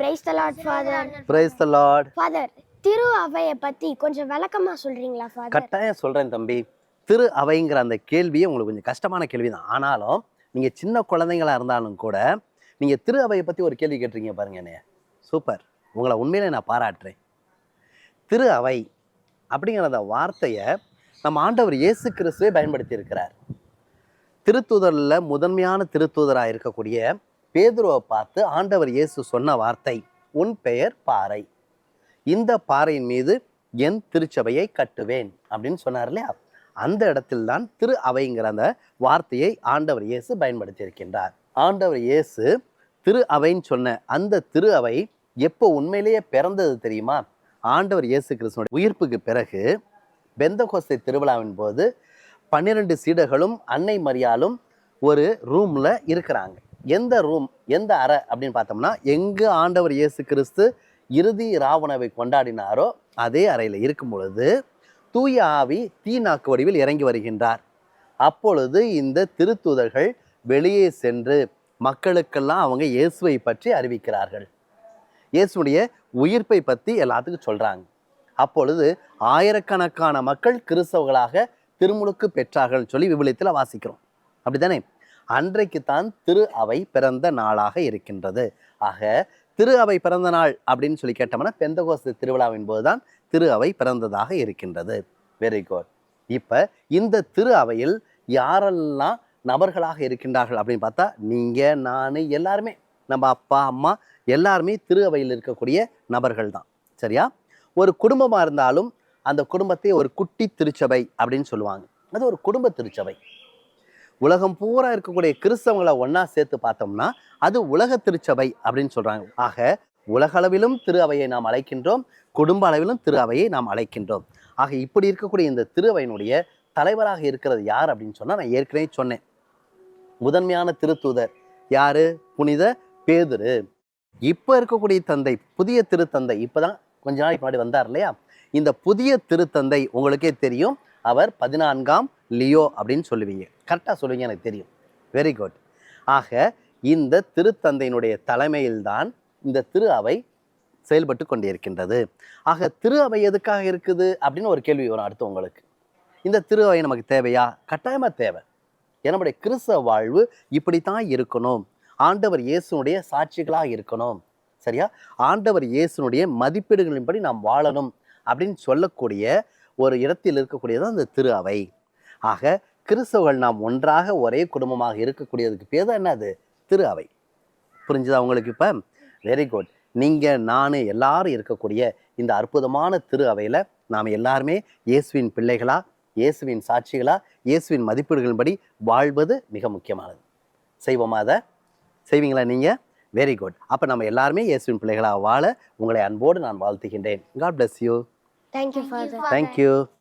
Praise the lord father praise the lord father திரு அவையை பத்தி கொஞ்சம் விளக்கமா சொல்றீங்களா ஃபாதர் கட்டாயம் சொல்கிறேன் தம்பி. திரு அவைங்கிற அந்த கேள்வியே உங்களுக்கு கொஞ்சம் கஷ்டமான கேள்வி தான் ஆனாலும் நீங்கள் சின்ன குழந்தைங்களா இருந்தாலும் கூட நீங்கள் திரு அவையை பற்றி ஒரு கேள்வி கேட்டிருக்கீங்க பாருங்க என்னைய. சூப்பர் உங்களை உண்மையிலே நான் பாராட்டுறேன். திரு அவை அப்படிங்கிற அந்த வார்த்தையை நம்ம ஆண்டவர் இயேசு கிறிஸ்துவே பயன்படுத்தி இருக்கிறார் திருத்தூதரில் முதன்மையான திருத்தூதராக இருக்கக்கூடிய பேதுருவை பார்த்து ஆண்டவர் இயேசு சொன்ன வார்த்தை உன் பெயர் பாறை. இந்த பாறையின் மீது என் திருச்சபையை கட்டுவேன். அப்படின்னு சொன்னார் இல்லையா? அந்த இடத்தில்தான் திரு அவைங்கிற அந்த வார்த்தையை ஆண்டவர் இயேசு பயன்படுத்தி இருக்கின்றார் ஆண்டவர் இயேசு திரு அவைன்னு சொன்ன அந்த திரு அவை எப்போ உண்மையிலேயே பிறந்தது தெரியுமா? ஆண்டவர் இயேசு கிருஷ்ணனுடைய உயிர்ப்புக்கு பிறகு பெந்தகோஸ்தை திருவிழாவின் போது பன்னிரண்டு சீடர்களும் அன்னை மரியாலும் ஒரு ரூமில் இருக்கிறாங்க. எந்த ரூம் எந்த அறை அப்படின்னு பார்த்தோம்னா எங்கு ஆண்டவர் இயேசு கிறிஸ்து இறுதி ராவணவை கொண்டாடினாரோ அதே அறையில் இருக்கும் பொழுது தூய ஆவி தீநாக்கு வடிவில் இறங்கி வருகின்றார். அப்பொழுது இந்த திருத்தூதர்கள் வெளியே சென்று மக்களுக்கெல்லாம் அவங்க இயேசுவை பற்றி அறிவிக்கிறார்கள். இயேசுடைய உயிர்ப்பை பற்றி எல்லாத்துக்கும் சொல்கிறாங்க அப்பொழுது ஆயிரக்கணக்கான மக்கள் கிறிஸ்தவர்களாக திருமுழுக்கு பெற்றார்கள் சொல்லி விவிலியத்தில் வாசிக்கிறோம். அப்படி தானே அன்றைக்கு தான் திரு அவை பிறந்த நாளாக இருக்கின்றது. ஆக திரு அவை பிறந்த நாள் அப்படின்னு சொல்லி கேட்டோம்னா பெந்தகோஸ்து திருவிழாவின் போதுதான் திரு அவை பிறந்ததாக இருக்கின்றது. வெரி குட் இப்போ இந்த திரு அவையில் யாரெல்லாம் நபர்களாக இருக்கின்றார்கள் அப்படின்னு பார்த்தா நீங்கள் நான் எல்லாருமே. நம்ம அப்பா அம்மா எல்லாருமே திரு அவையில் இருக்கக்கூடிய நபர்கள் தான். சரியா? ஒரு குடும்பமாக இருந்தாலும் அந்த குடும்பத்தை ஒரு குட்டி திருச்சபை அப்படின்னு சொல்லுவாங்க. அது ஒரு குடும்ப திருச்சபை. உலகம் பூரா இருக்கக்கூடிய கிறிஸ்தவங்களை ஒன்றா சேர்த்து பார்த்தோம்னா அது உலக திருச்சபை அப்படின்னு சொல்றாங்க. ஆக உலக அளவிலும் திரு அவையை நாம் அழைக்கின்றோம் குடும்ப அளவிலும் திரு அவையை நாம் அழைக்கின்றோம். ஆக இப்படி இருக்கக்கூடிய இந்த திரு அவையினுடைய தலைவராக இருக்கிறது யார் அப்படின்னு சொன்னால் நான் ஏற்கனவே சொன்னேன். முதன்மையான திருத்தூதர் யாரு? புனித பேதுரு. இப்போ இருக்கக்கூடிய தந்தை புதிய திருத்தந்தை இப்பதான் கொஞ்ச நாளைக்கு முன்னாடி வந்தார் இல்லையா? இந்த புதிய திருத்தந்தை உங்களுக்கே தெரியும். அவர் பதினான்காம் லியோ அப்படின்னு சொல்லுவீங்க. கரெக்டாக சொல்லுவீங்க எனக்கு தெரியும். வெரி குட் ஆக இந்த திருத்தந்தையினுடைய தலைமையில்தான் இந்த திரு அவை செயல்பட்டு கொண்டிருக்கின்றது. ஆக திரு அவை எதுக்காக இருக்குது அப்படின்னு ஒரு கேள்வி வரும் அடுத்து உங்களுக்கு. இந்த திரு அவை நமக்கு தேவையா? கட்டாயமாக தேவை. என்னுடைய கிறிஸ்தவ வாழ்வு இப்படித்தான் இருக்கணும். ஆண்டவர் இயேசுனுடைய சாட்சிகளாக இருக்கணும். சரியா? ஆண்டவர் இயேசுனுடைய மதிப்பீடுகளின்படி நாம் வாழணும் அப்படின்னு சொல்லக்கூடிய ஒரு இடத்தில் இருக்கக்கூடியது அந்த திரு அவை. ஆக கிறிஸ்தவர்கள் நாம் ஒன்றாக ஒரே குடும்பமாக இருக்கக்கூடியதுக்கு பேர் தான் என்னது திரு அவை. புரிஞ்சுதா உங்களுக்கு இப்போ? வெரி குட் நீங்கள் நான் எல்லாரும் இருக்கக்கூடிய இந்த அற்புதமான திரு அவையில் நாம் எல்லாருமே இயேசுவின் பிள்ளைகளா இயேசுவின் சாட்சிகளா இயேசுவின் மதிப்பீடுகளின்படி வாழ்வது மிக முக்கியமானது. செய்வோமா அதை? செய்வீங்களா நீங்கள் வெரி குட் அப்போ நம்ம எல்லாருமே இயேசுவின் பிள்ளைகளாக வாழ உங்களை அன்போடு நான் வாழ்த்துகின்றேன். God bless you Thank you, Father. Thank you.